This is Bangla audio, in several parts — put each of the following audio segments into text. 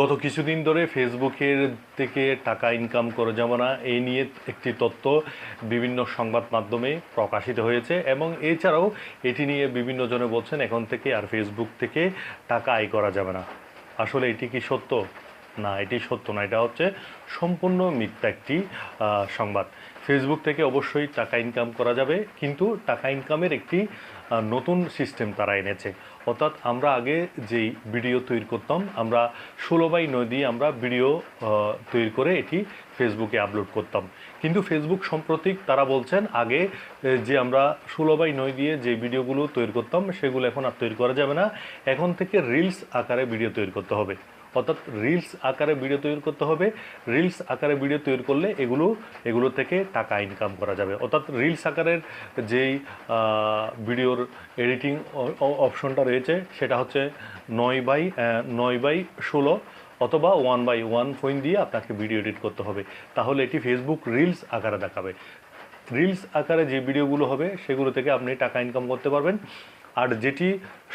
গত কিছুদিন ধরে ফেসবুকের থেকে টাকা ইনকাম করা যাবে না এই নিয়ে একটি তথ্য বিভিন্ন সংবাদ মাধ্যমে প্রকাশিত হয়েছে এবং এছাড়াও এটি নিয়ে বিভিন্ন জনে বলছেন, এখন থেকে আর ফেসবুক থেকে টাকা আয় করা যাবে না। আসলে এটি কি সত্য? না, এটি সত্য না। এটা হচ্ছে সম্পূর্ণ মিথ্যা একটি সংবাদ। ফেসবুক থেকে অবশ্যই টাকা ইনকাম করা যাবে, কিন্তু টাকা ইনকামের একটি নতুন সিস্টেম তারা এনেছে। অর্থাৎ আমরা আগে যেই ভিডিও তৈরি করতাম, আমরা ষোলো বাই নয় দিয়ে আমরা ভিডিও তৈরি করে এটি ফেসবুকে আপলোড করতাম। কিন্তু ফেসবুক সাম্প্রতিক তারা বলছেন, আগে যে আমরা ষোলো বাই নয় দিয়ে যে ভিডিওগুলো তৈরি করতাম, সেগুলো এখন আর তৈরি করা যাবে না। এখন থেকে রিলস আকারে ভিডিও তৈরি করতে হবে। অর্থাৎ রিলস আকারে ভিডিও তৈরি করতে হবে। রিলস আকারে ভিডিও তৈরি করলে এগুলো এগুলো থেকে টাকা ইনকাম করা যাবে। অর্থাৎ রিলস আকারের যেই ভিডিওর এডিটিং অপশনটা রয়েছে, সেটা হচ্ছে নয় বাই নয় বাই ষোলো অথবা ওয়ান বাই ওয়ান পয়েন্ট দিয়ে আপনাকে ভিডিও এডিট করতে হবে। তাহলে এটি ফেসবুক রিলস আকারে দেখাবে। রিলস আকারে যে ভিডিওগুলো হবে, সেগুলো থেকে আপনি টাকা ইনকাম করতে পারবেন। আর যেটি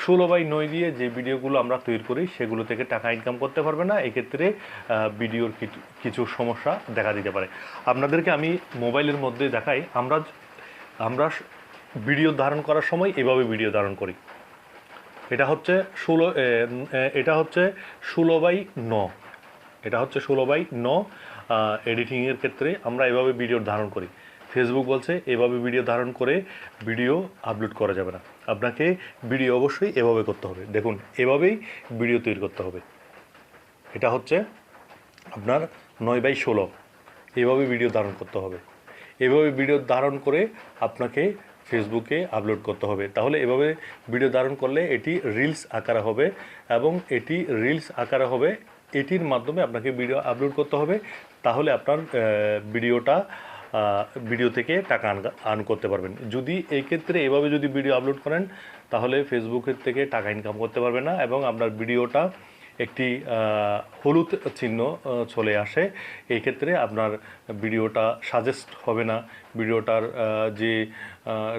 ষোলো বাই নয় দিয়ে যে ভিডিওগুলো আমরা তৈরি করি, সেগুলো থেকে টাকা ইনকাম করতে পারবে না। এক্ষেত্রে ভিডিওর কিছু সমস্যা দেখা দিতে পারে। আপনাদেরকে আমি মোবাইলের মধ্যে দেখাই, আমরা আমরা ভিডিও ধারণ করার সময় এভাবে ভিডিও ধারণ করি। এটা হচ্ছে ষোলো এটা হচ্ছে ষোলো বাই ন। এটা হচ্ছে ষোলো বাই ন এডিটিংয়ের ক্ষেত্রে আমরা এভাবে ভিডিও ধারণ করি। ফেসবুক বলছে, এভাবে ভিডিও ধারণ করে ভিডিও আপলোড করা যাবে না। আপনাকে ভিডিও অবশ্যই এভাবে করতে হবে। দেখুন, এভাবেই ভিডিও তৈরি করতে হবে। এটা হচ্ছে আপনার নয় বাই ষোলো। এভাবে ভিডিও ধারণ করতে হবে। এভাবে ভিডিও ধারণ করে আপনাকে ফেসবুকে আপলোড করতে হবে। তাহলে এভাবে ভিডিও ধারণ করলে এটি রিলস আকারে হবে এবং এটি রিলস আকারে হবে। এটির মাধ্যমে আপনাকে ভিডিও আপলোড করতে হবে। তাহলে আপনার ভিডিওটা ভিডিও থেকে টাকা আর্ন করতে পারবেন। যদি এই ক্ষেত্রে এভাবে যদি ভিডিও আপলোড করেন, তাহলে ফেসবুকের থেকে টাকা ইনকাম করতে পারবেন না এবং আপনার ভিডিওটা একটি হলুদ চিহ্ন চলে আসে। এই ক্ষেত্রে আপনার ভিডিওটা সাজেস্ট হবে না। ভিডিওটার যে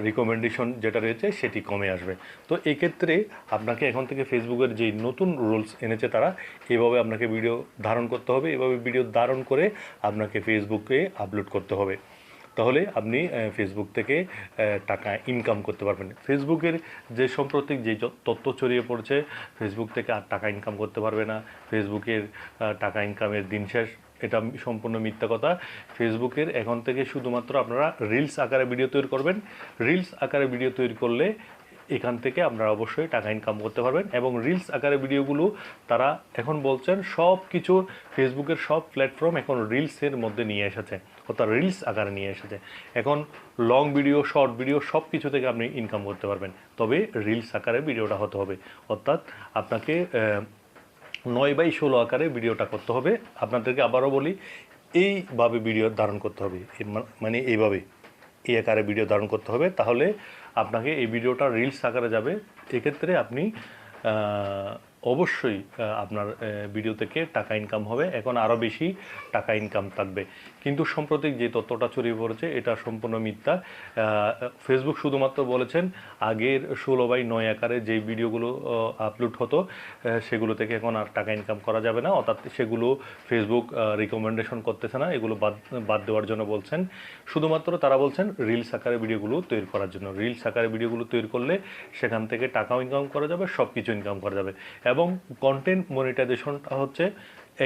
রিকমেন্ডেশন যেটা রয়েছে, সেটি কমে আসবে। তো এই ক্ষেত্রে আপনাকে এখন থেকে ফেসবুকের যে নতুন রুলস এনেছে তারা, এভাবে আপনাকে ভিডিও ধারণ করতে হবে। এভাবে ভিডিও ধারণ করে আপনাকে ফেসবুকে আপলোড করতে হবে। তাহলে আপনি ফেসবুক থেকে টাকা ইনকাম করতে পারবেন। ফেসবুকের যে সাম্প্রতিক যে তথ্য ছড়িয়ে পড়ছে ফেসবুক থেকে আর টাকা ইনকাম করতে পারবে না। ফেসবুকের টাকা ইনকামের দিন শেষ, এটা সম্পূর্ণ মিথ্যা কথা। ফেসবুকের এখন থেকে শুধুমাত্র আপনারা রিলস আকারে ভিডিও তৈরি করবেন। রিলস আকারে ভিডিও তৈরি করলে এখান থেকে আপনারা অবশ্যই টাকা ইনকাম করতে পারবেন এবং রিলস আকারে ভিডিওগুলো তারা এখন বলছেন সব কিছু ফেসবুকের সব প্ল্যাটফর্ম এখন রিলসের মধ্যে নিয়ে এসেছে, অর্থাৎ রিলস আকারে নিয়ে এসেছে। এখন লং ভিডিও শর্ট ভিডিও সব কিছু থেকে আপনি ইনকাম করতে পারবেন। তবে রিলস আকারে ভিডিওটা হতে হবে, অর্থাৎ আপনাকে নয় বাই ষোলো আকারে ভিডিওটা করতে হবে। আপনাদেরকে আবারও বলি, এইভাবে ভিডিও ধারণ করতে হবে। মানে এইভাবে। এই আকারে ভিডিও ধারণ করতে হবে, তাহলে আপনাকে এই ভিডিওটা রিলস আকারে যাবে। এক্ষেত্রে আপনি অবশ্যই আপনার ভিডিও থেকে টাকা ইনকাম হবে। এখন আরও বেশি টাকা ইনকাম থাকবে। কিন্তু সাম্প্রতিক যে তথ্যটা ছড়িয়ে পড়েছে, এটা সম্পূর্ণ মিথ্যা। ফেসবুক শুধুমাত্র বলেছেন, আগের ষোলো বাই নয় আকারে যে ভিডিওগুলো আপলোড হতো সেগুলো থেকে এখন আর টাকা ইনকাম করা যাবে না। অর্থাৎ সেগুলো ফেসবুক রিকমেন্ডেশন করতেছে না। এগুলো বাদ বাদ দেওয়ার জন্য বলছেন। শুধুমাত্র তারা বলছেন রিলস আকারে ভিডিওগুলো তৈরি করার জন্য। রিলস আকারে ভিডিওগুলো তৈরি করলে সেখান থেকে টাকাও ইনকাম করা যাবে সব কিছু ইনকাম করা যাবে। এবং কন্টেন্ট মনিটাইজেশনটা হচ্ছে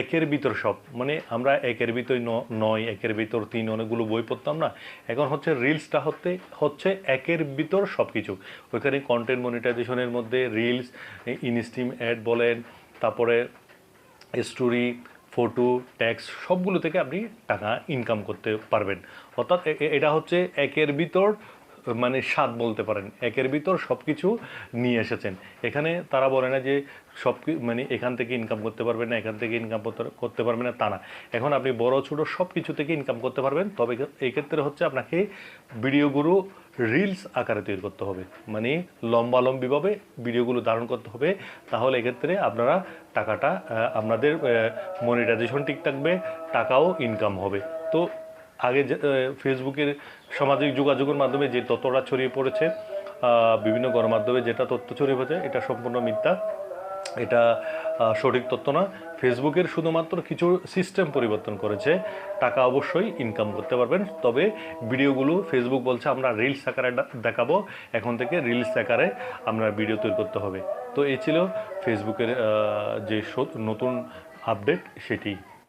একের ভিতর সব। মানে আমরা একের ভিতর নয়, একের ভিতর তিন অনেকগুলো বই পড়তাম না। এখন হচ্ছে রিলসটা হতে, হচ্ছে একের ভিতর সব কিছু ওইখানে কন্টেন্ট মনিটাইজেশনের মধ্যে রিলস ইনস্টিম অ্যাড বলেন, তারপরে স্টোরি ফটো ট্যাক্স সবগুলো থেকে আপনি টাকা ইনকাম করতে পারবেন। অর্থাৎ এটা হচ্ছে একের ভিতর মানে স্বাদ বলতে পারেন, একের ভিতর সব কিছু নিয়ে এসেছেন। এখানে তারা বলে না যে সব মানে এখান থেকে ইনকাম করতে পারবেন না, এখান থেকে ইনকাম করতে পারবেন না, তা না। এখন আপনি বড়, ছোটো সব কিছু থেকে ইনকাম করতে পারবেন, তবে এই ক্ষেত্রে হচ্ছে আপনাকে ভিডিওগুলো রিলস আকারে তৈরি করতে হবে। মানে লম্বালম্বিভাবে ভিডিওগুলো ধারণ করতে হবে, তাহলে এক্ষেত্রে আপনারা টাকাটা আপনাদের মনিটাইজেশন ঠিক থাকবে, টাকাও ইনকাম হবে। তো আগে ফেসবুকের সামাজিক যোগাযোগের মাধ্যমে যে তথ্যটা ছড়িয়ে পড়েছে বিভিন্ন গণমাধ্যমে যেটা তথ্য ছড়িয়ে পড়েছে, এটা সম্পূর্ণ মিথ্যা। এটা সঠিক তথ্য না। ফেসবুকের শুধুমাত্র কিছু সিস্টেম পরিবর্তন করেছে। টাকা অবশ্যই ইনকাম করতে পারবেন। তবে ভিডিওগুলো ফেসবুক বলছে, আমরা রিলস আকারে দেখাবো। এখন থেকে রিলস আকারে আমরা ভিডিও তৈরি করতে হবে। তো এই ছিল ফেসবুকের যে নতুন আপডেট সেটি।